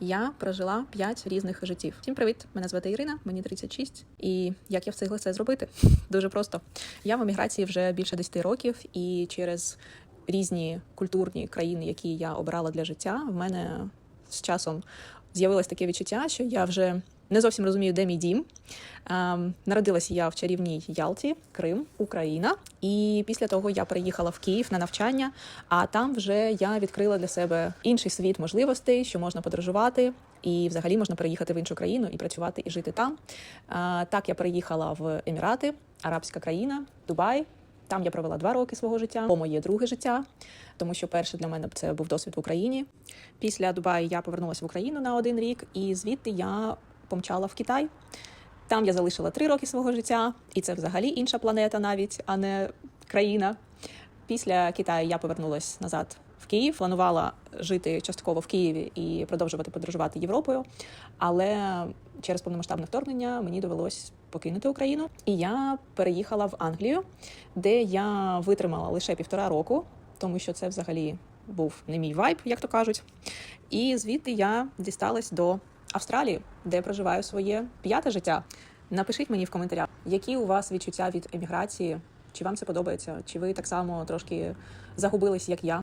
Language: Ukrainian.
Я прожила 5 різних життів. Всім привіт! Мене звати Ірина, мені 36. І як я встигла це зробити? Дуже просто. Я в еміграції вже більше 10 років, і через різні культурні країни, які я обирала для життя, в мене з часом з'явилось таке відчуття, що я вже не зовсім розумію, де мій дім. Ем, народилася я в чарівній Ялті, Крим, Україна. І після того я переїхала в Київ на навчання. А там вже я відкрила для себе інший світ можливостей, що можна подорожувати, і взагалі можна переїхати в іншу країну і працювати і жити там. Е, так я переїхала в Емірати, арабська країна, Дубай. Там я провела два роки свого життя, по моє друге життя, тому що перше для мене це був досвід в Україні. Після Дубаю я повернулася в Україну на один рік, і звідти я помчала в Китай. Там я залишила три роки свого життя, і це взагалі інша планета, навіть а не країна. Після Китаю я повернулася назад в Київ. Планувала жити частково в Києві і продовжувати подорожувати Європою. Але через повномасштабне вторгнення мені довелось покинути Україну. І я переїхала в Англію, де я витримала лише півтора року, тому що це взагалі був не мій вайб, як то кажуть. І звідти я дісталась до Австралії, де проживаю своє п'яте життя. Напишіть мені в коментарях, які у вас відчуття від еміграції, чи вам це подобається, чи ви так само трошки загубились, як я.